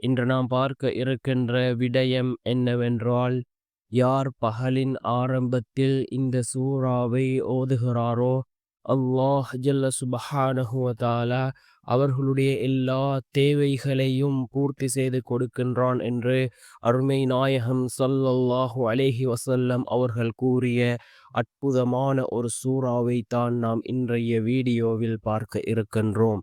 இன்று நாம் பார்க்க இருக்கின்ற விடயம் என்னவென்றால் யார் பகலின் ஆரம்பத்தில் இந்த சூறாவை ஓதுகிறாரோ அல்லாஹ் ஜல்ல சுபஹானஹுவதாலா அவர்களுடைய எல்லா தேவைகளையும் பூர்த்தி செய்து கொடுக்கின்றான் என்று அருமை நாயகம் சல்லல்லாஹு அலேஹி வசல்லம் அவர்கள் கூறிய அற்புதமான ஒரு சூறாவை தான் நாம் இன்றைய வீடியோவில் பார்க்க இருக்கின்றோம்.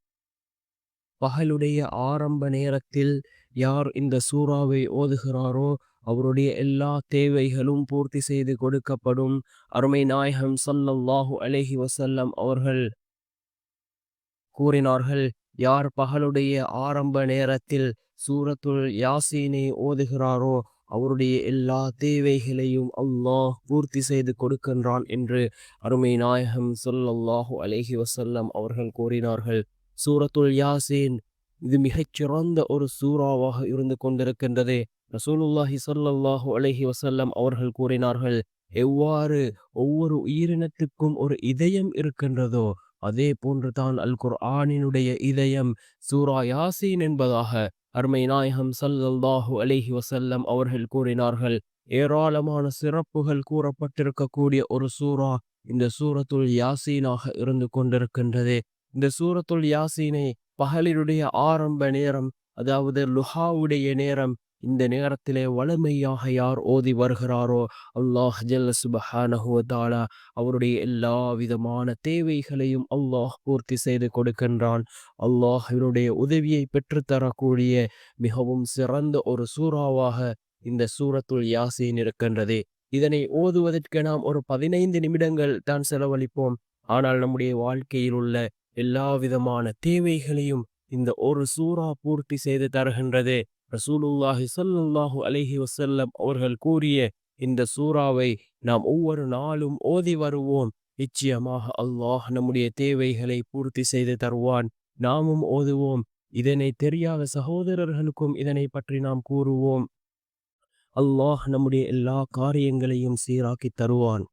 பகலுடைய ஆரம்ப நேரத்தில் யார் இந்த சூறாவை ஓதுகிறாரோ அவருடைய எல்லா தேவைகளும் பூர்த்தி செய்து கொடுக்கப்படும் அருமை நாயகம் சல்லல்லாஹு அலேஹி வசல்லம் அவர்கள் கூறினார்கள் யார் பகலுடைய ஆரம்ப நேரத்தில் சூரத்துல் யாசீனை ஓதுகிறாரோ அவருடைய எல்லா தேவைகளையும் அல்லாஹ் பூர்த்தி செய்து கொடுக்கின்றான் என்று அருமை நாயகம் சொல்லல்லாஹு அலேஹி வசல்லம் அவர்கள் கூறினார்கள். சூரத்துல் யாசீன். இது மிகச்சிறந்த ஒரு சூறாவாக இருந்து கொண்டிருக்கின்றது. ரசூலுல்லாஹி சொல்லல்லாஹு அலஹி வசல்லம் அவர்கள் கூறினார்கள் எவ்வாறு ஒவ்வொரு உயிரினத்துக்கும் ஒரு இதயம் இருக்கின்றதோ அதே போன்றுதான் அல் குர் ஆனினுடைய இதயம் சூரா யாசீன் என்பதாக அருமை நாயகம் சல்லல்லாஹு அலிஹி வசல்லம் அவர்கள் கூறினார்கள். ஏராளமான சிறப்புகள் கூறப்பட்டிருக்கக்கூடிய ஒரு சூரா இந்த சூரத்துள் யாசீனாக இருந்து கொண்டிருக்கின்றது. இந்த சூரத்துள் யாசீனை பகலினுடைய ஆரம்ப நேரம் அதாவது லுஹாவுடைய நேரம் இந்த நேரத்திலே வளமையாக யார் ஓதி வருகிறாரோ அல்லாஹ் ஜல்ல சுபஹானஹுவதாலா அவருடைய எல்லா விதமான தேவைகளையும் அல்லாஹ் பூர்த்தி செய்து கொடுக்கின்றான். அல்லாஹ் இவருடைய உதவியை பெற்றுத்தரக்கூடிய மிகவும் சிறந்த ஒரு சூறாவாக இந்த சூரத்துள் யாசீன் இருக்கின்றது. இதனை ஓதுவதற்கு நாம் ஒரு பதினைந்து நிமிடங்கள் தான் செலவழிப்போம். ஆனால் நம்முடைய வாழ்க்கையில் உள்ள எல்லா விதமான தேவைகளையும் இந்த ஒரு சூறா பூர்த்தி செய்து தருகின்றது. ரசூலுல்லாஹி சல்லாஹு அலஹி வசல்லம் அவர்கள் கூறிய இந்த சூறாவை நாம் ஒவ்வொரு நாளும் ஓதி வருவோம். நிச்சயமாக அல்லாஹ் நம்முடைய தேவைகளை பூர்த்தி செய்து தருவான். நாமும் ஓதுவோம். இதனை தெரியாத சகோதரர்களுக்கும் இதனை பற்றி நாம் கூறுவோம். அல்லாஹ் நம்முடைய எல்லா காரியங்களையும் சீராக்கி தருவான்.